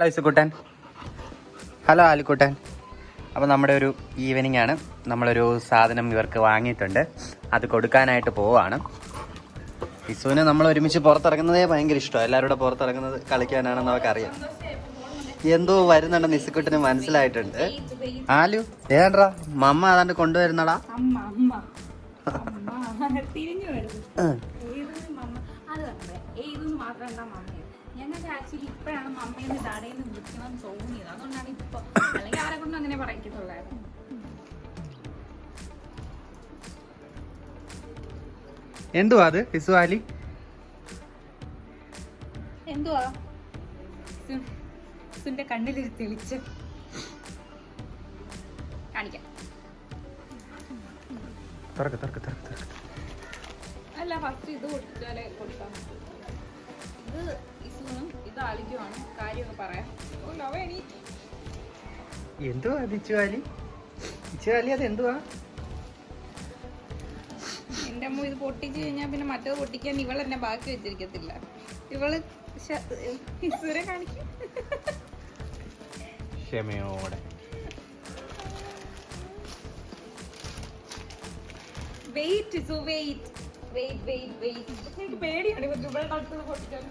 Hello ഇസുക്കുട്ടൻ hello ആലിക്കുട്ടൻ അപ്പോൾ നമ്മുടെ ഒരു ഈവനിങ് ആണ്. നമ്മളൊരു സാധനം ഇവർക്ക് വാങ്ങിയിട്ടുണ്ട്. അത് കൊടുക്കാനായിട്ട് പോവാണ്. വിസുവിന് നമ്മൾ ഒരുമിച്ച് പുറത്തിറങ്ങുന്നതേ ഭയങ്കര ഇഷ്ടമാണ്. എല്ലാവരും കൂടെ പുറത്തിറങ്ങുന്നത് കളിക്കാനാണെന്ന് അവർക്ക് അറിയാം. എന്തോ വരുന്നുണ്ടെന്ന് ഇസുക്കുട്ടിന് മനസ്സിലായിട്ടുണ്ട്. ആലു ഏതാണ്ടാ മമ്മ അതാണ്ട് കൊണ്ടുവരുന്നടാ. തിരിഞ്ഞു ഞങ്ങൾക്ക് ആക്ച്വലി ഇപ്പോഴാണ് വിളിക്കണം തോന്നിയത്. അതുകൊണ്ടാണ് ഇപ്പൊ അല്ലെങ്കിൽ അവരെ കൊണ്ട് അങ്ങനെ എന്തുവാ അത് ഇസു ആലി എന്തുവാ? സുന്റെ കണ്ണിലൊരു തെളിച്ച്. കാണിക്കാം. തുറക്ക് തുറക്ക് തുറക്ക് തുറക്ക്. അല്ല ഫസ്റ്റ് ഇത് കൊടുത്താലേ കൊടുക്കാൻ പറ്റൂ. ഇത് ഇത് കാര്യമൊക്കെ പറയാം. ഓ ലവ എണീ എന്തുവാ അത് ഇച്ചുവാലി? ഇച്ചുവാലി അത് എന്തുവാ? എന്റെ അമ്മ ഇത് പൊട്ടിച്ച് കഴിഞ്ഞാ പിന്നെ മറ്റേത് പൊട്ടിക്കാൻ ഇവൾ എന്നെ ബാക്കി വെച്ചിരിക്കത്തില്ല. ഇവൾ ഇസുരെ കാണിക്കും. ക്ഷമയോടെ. Wait Isu wait wait wait wait എനിക്ക് പേടിയാണ് ഇവൾ നടത്തുന്നത് പൊട്ടിക്കാൻ.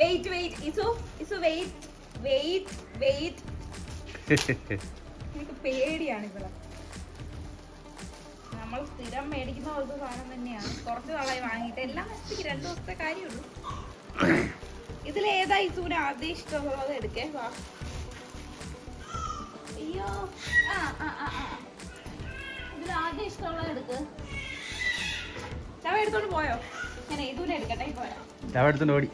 Wait wait Isu Isu wait wait wait എനിക്ക് പേടിയാണ് ഇവിടെ. നമ്മൾ സ്ഥിരം മേടിക്കുന്ന പോലത്തെ സാധനം തന്നെയാണ്. കുറച്ച് നാളായി വാങ്ങിയിട്ട്. എല്ലാം നശിപ്പിക്കും. രണ്ടു ദിവസത്തെ കാര്യമുള്ളൂ. ഇതിൽ ഏതാ ഇസൂന് ആദ്യം ഇഷ്ടമുള്ളത് എടുക്കേ? വാ. അയ്യോ. ആ ആ ആ ഇതിൽ ആദ്യം ഇഷ്ടമുള്ളത് എടുക്ക്. ചവ എടുത്തോണ്ട് പോയോ? ഞാൻ ഇതുവിനെ എടുക്കട്ടെ പോയോ ചവ എടുത്തോണ്ട് ഓടി.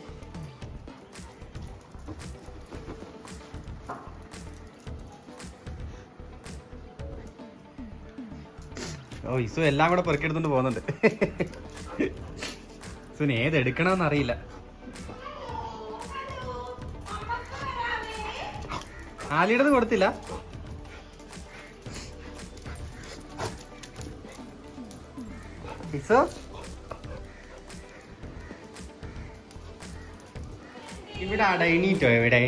ഓ ഇസു എല്ലാം കൂടെ പെറുക്കിയെടുത്തോണ്ട് പോകുന്നുണ്ട്. ഇസുന് ഏത് എടുക്കണമെന്ന് അറിയില്ല. ആലിയുടേത് കൊടുത്തില്ല. ഇസു? ഇവിടെ? അടയിണീറ്റോ എവിടെ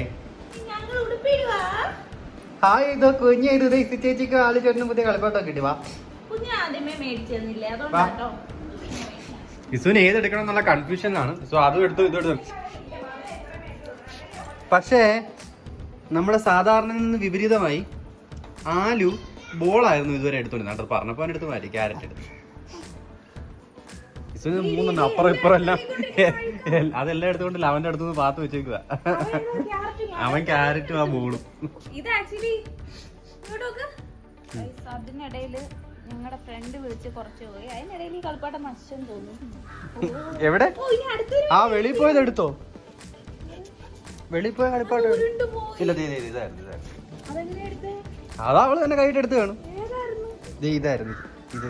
ഹായ് ഇതോ കുഞ്ഞ ഇത് ചേച്ചിക്ക് ആൾ ചേട്ടനും പുതിയ കളിപ്പാട്ടൊക്കെ കിട്ടി വാ കുഞ്ഞ് ആദ്യമേ മേടിച്ചു തന്നില്ലേ. അതുകൊണ്ടാട്ടോ ഇസുവിന് ഏത് എടുക്കണം എന്നുള്ള കൺഫ്യൂഷനിലാണ് സോ അതും എടുത്തു ഇതും എടുത്തു പക്ഷേ നമ്മുടെ സാധാരണ നിന്ന് വിപരീതമായി ആലു ബോളായിരുന്നു ഇതുവരെ എടുത്തോണ്ടിരുന്നത്. കേട്ടോ പറഞ്ഞപ്പോ എടുത്ത് മാറ്റി ക്യാരറ്റ് എടുത്തു. ഇസുവിന് മൂന്നെണ്ണം അപ്പുറം ഇപ്പുറം എല്ലാം അതെല്ലാം എടുത്തുകൊണ്ട് അവന്റെ അടുത്തുനിന്ന് പാത്ത് വെച്ചേക്കുക അവൻ ക്യാരറ്റും ആ ബോളും. ഇത് ആക്ച്വലി അതിനിടയിൽ ഞങ്ങളുടെ ഫ്രണ്ട് വിളിച്ച് കുറച്ച് പോയി. അതിനിടയിൽ ഈ കളിപ്പാട്ടം നശിച്ചെന്ന് തോന്നുന്നു. എവിടെ? ആ വെളിയിൽ പോയത് എടുത്തോ? വെളിയിൽ പോയ കളിപ്പാട്ട്? ഇല്ല ഇതായിരുന്നു അതാ അവൾ തന്നെ കൈയിട്ട് എടുത്ത് കാണും. ഇതായിരുന്നു ഇത്.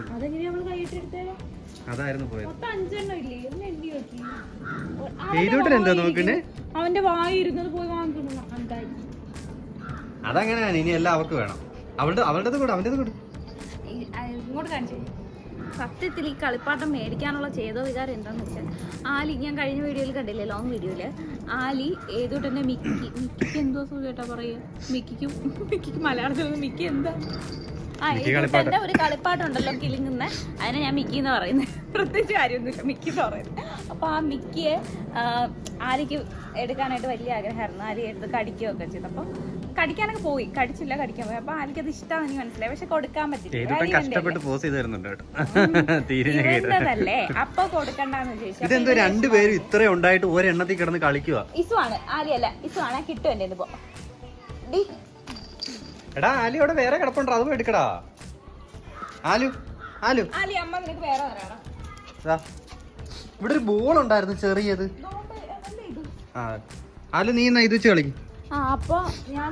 അതായിരുന്നു പോയത്. എന്താ നോക്കണേ? അവന്റെ വായി ഇരുന്നത് പോയി അതങ്ങനെയാണ് ഇനി എല്ലാം അവക്ക് വേണം. അവളുടെ അവളുടെ കൂടെ അവന്റെ കൂടെ. ഇങ്ങോട്ട് കാണിച്ചു. സത്യത്തിൽ ഈ കളിപ്പാട്ടം മേടിക്കാനുള്ള ചേതോ വികാരം എന്താന്ന് വെച്ചാൽ ആലി ഞാൻ കഴിഞ്ഞ വീഡിയോയിൽ കണ്ടില്ലേ ലോങ് വീഡിയോയിൽ ആലി ഏതോട്ട് തന്നെ മിക്കി മിക്കിക്ക് എന്തോ സുഖേട്ടാ പറയുക. മിക്കിക്കും മിക്കിക്ക് മലയാളത്തിൽ മിക്കി എന്താ? ആ. തന്നെ ഒരു കളിപ്പാട്ടം ഉണ്ടല്ലോ കിളിങ്ങുന്ന അതിനെ ഞാൻ മിക്കി എന്ന് പറയുന്നത് പ്രത്യേകിച്ച് കാര്യമൊന്നുമില്ല മിക്കി എന്ന് പറയുന്നത് അപ്പോൾ ആ മിക്കിയെ ആലിക്ക് എടുക്കാനായിട്ട് വലിയ ആഗ്രഹമായിരുന്നു. ആലി എടുത്ത് കടിക്കുകയൊക്കെ ചെയ്തു. അപ്പോൾ കടിക്കാനൊക്കെ പോയി. കടിച്ചില്ല കടിക്കാൻ പോയി. അപ്പൊ ആൾക്ക് അത് ഇഷ്ടമാണെന്ന് എനിക്ക് മനസ്സിലായി. പക്ഷെ കൊടുക്കാൻ പറ്റില്ല. കഷ്ടപ്പെട്ട് പോസ് ഇരണ്ടതല്ലേ അപ്പൊ കൊടുക്കണ്ടെന്ന് ഇതെന്തോ രണ്ടുപേരും ഇത്രയും ഉണ്ടായിട്ട് ഒരെണ്ണത്തിൽ കിടന്ന് കളിക്കുക ഇസുവാണ് ആലിയല്ല. ഇസുവാണ് കിട്ടും എന്റെ ഇപ്പൊ. ഡി. എടാ ആലി അവിടെ വേറെ കിടപ്പുണ്ടോ. അത് എടുക്കടാ. ആലു ആലു. ആലി അമ്മ നിനക്ക് വേറെ തരാടാ. ഇവിടെ ഒരു ബോൾ ഉണ്ടായിരുന്നു ചെറിയത്. ആ. ആലു നീ എന്നാ ഇത് വെച്ച് കളിക്കും. അപ്പൊ ഞാൻ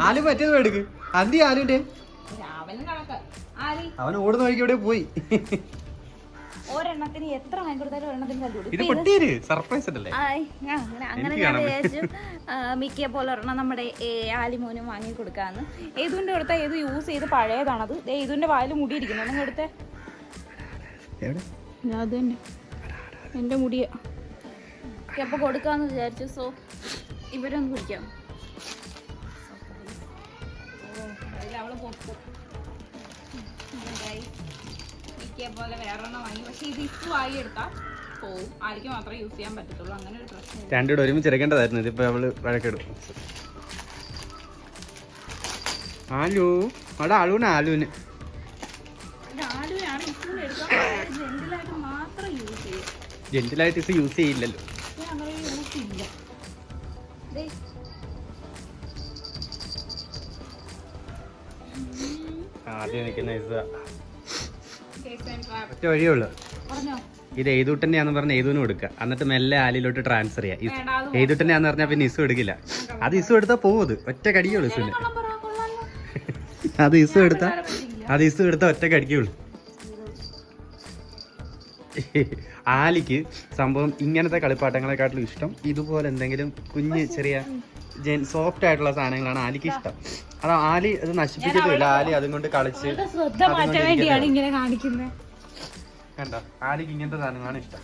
ആലു പറ്റിയത് എടുക്ക് അന്തി ആലുന്റെ അവൻ ഓടുന്ന വഴിക്ക് എവിടെ പോയി. ഒരെണ്ണത്തിന് എത്ര വാങ്ങി കൊടുത്താലും ഒരെണ്ണത്തിന് പൊട്ടിയത് സർപ്രൈസ് അല്ലേ? അങ്ങനെ ഞാൻ വിചാരിച്ചു ആ, പോലെ ഒരെണ്ണം നമ്മുടെ ആലിമോനും വാങ്ങി കൊടുക്കാന്ന്. ഏതുവിന്റെ കൊടുത്താൽ ഏത് യൂസ് ചെയ്ത് പഴയതാണത്? ദേ ഏതുവിന്റെ വായിൽ മുടിയിരിക്കുന്നു? ഇരിക്കുന്നു നിങ്ങൾ എടുത്തേ. എവിടെ? അത് തന്നെ. എന്റെ മുടിയാ. അപ്പൊ കൊടുക്കാന്ന് വിചാരിച്ചു സോ ഇവരൊന്ന് കുടിക്കാം. അവൾ പൊട്ടും മിക്കിയെ പോലെ വേറെണ്ണം വാങ്ങി. പക്ഷെ ഇത് ഇപ്പോൾ ആയി എടുത്താൽ പോവും. ആർക്ക് മാത്രമേ യൂസ് ചെയ്യാൻ പറ്റത്തുള്ളൂ. അങ്ങനെ ഒരു പ്രശ്നം രണ്ടുകൂടെ ഒരുമിച്ച് ഇറക്കേണ്ടതായിരുന്നു. ഇതിപ്പോ അവൾ വഴക്കെടും ആലു. അവിടെ ആളുവിന് എടുക്കാൻ ജെന്റിലായിട്ട് ഇത് യൂസ് ചെയ്യില്ലല്ലോ. ആദ്യം നിൽക്കുന്ന ട്രാപ്പ് ഒറ്റ വഴിയേ ഉള്ളു. ഇത് എഴുതൂട്ടന്നെയാന്ന് പറഞ്ഞ എഴുതുനും കൊടുക്കുക എന്നിട്ട് മെല്ലെ ആലിലോട്ട് ട്രാൻസ്ഫർ ചെയ്യാം. വേണ്ട, അത് എഴുതൂട്ടന്നെയാന്ന് പറഞ്ഞാൽ പിന്നെ ഇസു എടുക്കില്ല. അത് ഇസു എടുത്താൽ പോകും ഒറ്റ കടിക്കുള്ളൂ ഇസുവിന് അത് ഇസു എടുത്താ അത് ഇസു എടുത്താൽ ഒറ്റ കടിക്കുള്ളൂ ആലിക്ക് സംഭവം ഇങ്ങനത്തെ കളിപ്പാട്ടങ്ങളെക്കാട്ടിലും ഇഷ്ടം ഇതുപോലെ എന്തെങ്കിലും കുഞ്ഞ് ചെറിയ സോഫ്റ്റ് ആയിട്ടുള്ള സാധനങ്ങളാണ് ആലിക്ക് ഇഷ്ടം. അത് ആലി അത് നശിപ്പിച്ചിട്ടില്ല. ആലി അതും കൊണ്ട് കളിച്ച് കണ്ടോ? ആലിക്ക് ഇങ്ങനത്തെ സാധനങ്ങളാണ് ഇഷ്ടം.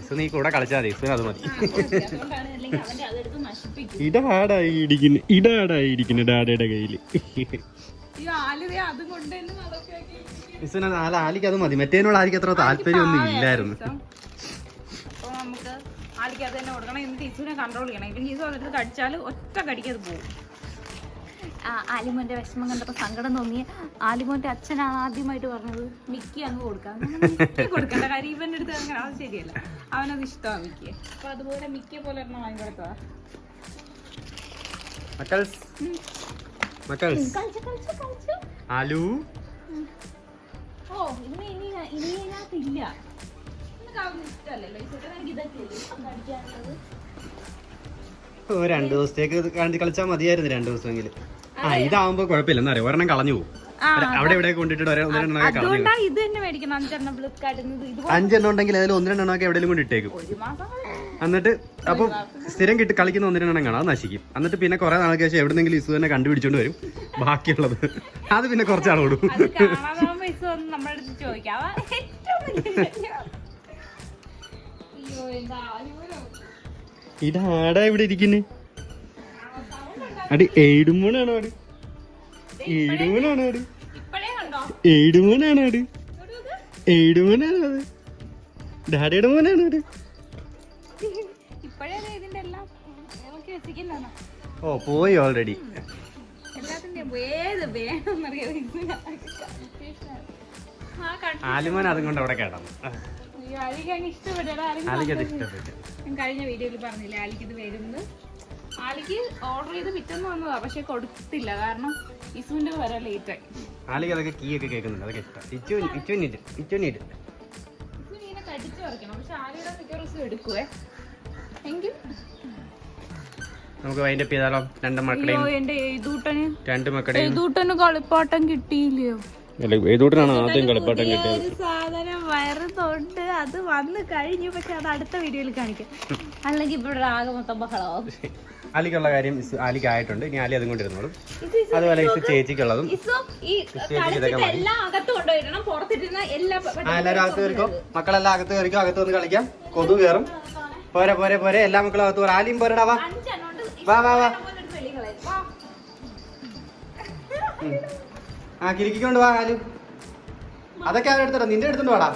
ഇസു നീ കൂടെ കളിച്ചാൽ മതി. ഇസുവിന് അത് മതി. ഇടാടായി ഇരിക്കുന്നു ഇടാടായി ഇരിക്കുന്നു ഡാഡയുടെ കയ്യിൽ. ഇസുവിന് നാല് ആലിക്ക് അത് മതി. മറ്റേനോട് ആലിക്ക് അത്ര താല്പര്യമൊന്നും ഇല്ലായിരുന്നു. അപ്പൊ നമുക്ക് ആലിക്ക് അത് തന്നെ കൊടുക്കണം. എന്നിട്ട് ഇസുവിനെ കൺട്രോൾ ചെയ്യണം. ഇപ്പം ഇസു വന്നിട്ട് കടിച്ചാൽ ഒറ്റ കടിക്കത് പോകും. ആലിമോന്റെ വിഷമം കണ്ടപ്പോൾ സങ്കടം തോന്നി ആലിമോന്റെ അച്ഛനാണ് ആദ്യമായിട്ട് പറഞ്ഞത് മിക്കി അങ്ങ് കൊടുക്കാം. കൊടുക്കണ്ട കാര്യം ഇവന്റെ അടുത്ത് അങ്ങനെ അത് ശരിയല്ല. അവനത് ഇഷ്ടമാണ് മിക്കി അപ്പൊ അതുപോലെ മിക്കിയെ പോലെ ഒരെണ്ണം മക്കൾസ്. മക്കൾസ്. ആലു. ഓ ഇനി ഇനി ഇനി ഇതിനകത്തില്ല. രണ്ടു ദിവസത്തേക്ക് കളിച്ചാൽ മതിയായിരുന്നു രണ്ടു ദിവസമെങ്കിലും. ആ ഇതാവുമ്പോ കുഴപ്പമില്ല പറയാ ഒരെണ്ണം കളഞ്ഞു പോകും അവിടെ ഇവിടെ കൊണ്ടിട്ട് അതുകൊണ്ടാ ഇത് തന്നെ മേടിക്കണം അഞ്ചെണ്ണം ഉണ്ടെങ്കിൽ അതിൽ ഒന്ന് രണ്ടെണ്ണം ഒക്കെ എവിടെയെങ്കിലും കൊണ്ട് ഇട്ടേക്കും. എന്നിട്ട് അപ്പൊ സ്ഥിരം കിട്ടി കളിക്കുന്ന ഒന്ന് രണ്ടെണ്ണം കാണാം. അത് നശിക്കും. എന്നിട്ട് പിന്നെ കുറെ നാൾക്ക് ശേഷം എവിടെന്നെങ്കിലും ഇസു തന്നെ കണ്ടുപിടിച്ചോണ്ട് വരും. ബാക്കിയുള്ളത്. അത് പിന്നെ ആലുവലോ. ഇതാടാ ഇവിടെ ഇരിക്കുന്നേ. അടി ഏടുമോനാണോ അടി? ഏടുമോനാണോ അടി? ഏടുമോനാണോ അടി. ഏടുമോനാണോ അത്? ഡാഡിയുടെ മോനാണ് വെച്ചിരിക്കുന്നതാണ് ഓ പോയി ഓൾറെഡി ആലുമോൻ അതും കൊണ്ട് അവിടെ കേട്ടത് ആലിക്ക് അത് ഇഷ്ടപ്പെട്ടു. കഴിഞ്ഞ വീഡിയോയിൽ പറഞ്ഞില്ലേ ആലിക്ക് ഇത് വരുന്നത്? ആലിക്ക് ഓർഡർ ചെയ്ത് പിറ്റേന്ന് വന്നതാ പക്ഷെ കൊടുത്തില്ല. കാരണം ഇസുവിന്റെ വരാൻ ലേറ്റ് ആയി. ആലിക്ക് അതൊക്കെ കീ ഒക്കെ കേൾക്കുന്നുണ്ട്. അതൊക്കെ ഇഷ്ടം. ഇച്ചു ഇച്ചുനിട്ട് ഇച്ചു ഇസുവിന് ഇങ്ങനെ കടിച്ചു പറിക്കണം. പക്ഷെ ആലിയുടെ മിക്ക ദിവസം എടുക്കുവേ. എങ്കിൽ? നമുക്ക് വൈൻഡപ്പ് ചെയ്താലോ? രണ്ട് മക്കളെയും എന്റെ എഴുതൂട്ടന്. രണ്ട് മക്കളെയും എഴുതൂട്ടന് കളിപ്പാട്ടം കിട്ടിയില്ലയോ? ഏതൂട്ടനാണ് ആദ്യം കളിപ്പാട്ടം കിട്ടിയത്. സാധനം വയറ് തൊട്ട് അത് വന്ന് കഴിഞ്ഞു. പക്ഷെ അത് അടുത്ത വീഡിയോയിൽ കാണിക്കാം. അല്ലെങ്കിൽ ഇവിടെ ആകെ മൊത്തം ബഹളമാവും. ആലിക്കുള്ള കാര്യം ആലിക്ക് ആയിട്ടുണ്ട് ഇനി ആലി അതും കൊണ്ടിരുന്നോളും. ഇത് അതുപോലെ ഇസ് ചേച്ചിക്കുള്ളതും. എല്ലാരും അകത്ത് കയറിക്കോ. മക്കളെല്ലാം അകത്ത് കയറിക്കോ. അകത്ത് വന്ന് കളിക്കാം. കൊതു കയറും. പോരെ പോരെ പോരെ. എല്ലാ മക്കളും അകത്ത് പോരാ. ആലിയും പോരടാ വാ. വാ വാ വാ. ആ കിരിക്കൊണ്ട് വാ ആലു. അതൊക്കെ അവരെ അടുത്തോ നിന്റെ എടുത്തോണ്ട് വാടാ.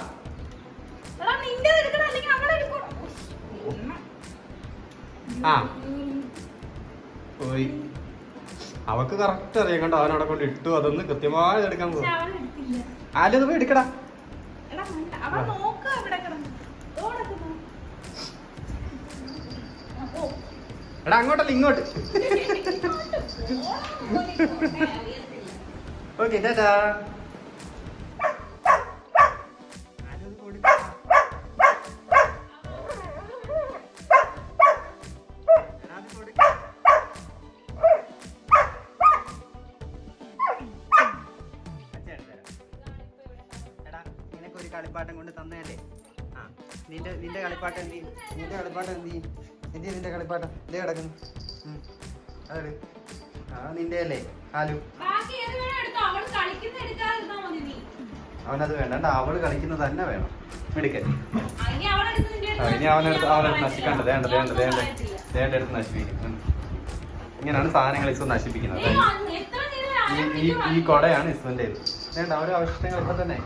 ആ. പോയി. അവക്ക് കറക്റ്റ് അറിയാം. കണ്ടോ? അവനവിടെ കൊണ്ട് ഇട്ടു. അതൊന്ന് കൃത്യമായി എടുക്കാൻ. ആലു പോയി എടുക്കടാ. എടാ, അങ്ങോട്ടല്ല ഇങ്ങോട്ട്. ഓക്കെ ടാറ്റാ കളിപ്പാട്ടം കൊണ്ട് തന്നതല്ലേ? ആ നിന്റെ നിന്റെ കളിപ്പാട്ടം എന്ത് ചെയ്യും? നിന്റെ കളിപ്പാട്ടം എന്ത് ചെയ്യും? എന്ത് നിന്റെ കളിപ്പാട്ടം? ഇതേ കിടക്കുന്നു. അതെ ആ നിന്റെ അല്ലേ ആലു ബാക്കി ഏത് വേണം എടുത്തോ. അവൾ കളിക്കുന്ന മതി നീ. അവനത് വേണ്ട. എന്താ അവൾ കളിക്കുന്നത് തന്നെ വേണം. ഇനി അവനെടുത്ത് അവനെടുത്ത്. നശിക്കണ്ട. വേണ്ട വേണ്ട വേണ്ട. വേണ്ട എടുത്ത് നശിപ്പിക്കും. ഇങ്ങനെയാണ് സാധനങ്ങൾ ഇሱ നശിപ്പിക്കുന്നത്. നീ എത്ര നേരം ഈ ഈ കൊടയാണ് ഇസുവിന്റെ വേണ്ട ആവശ്യങ്ങൾ ഇപ്പൊ തന്നെ.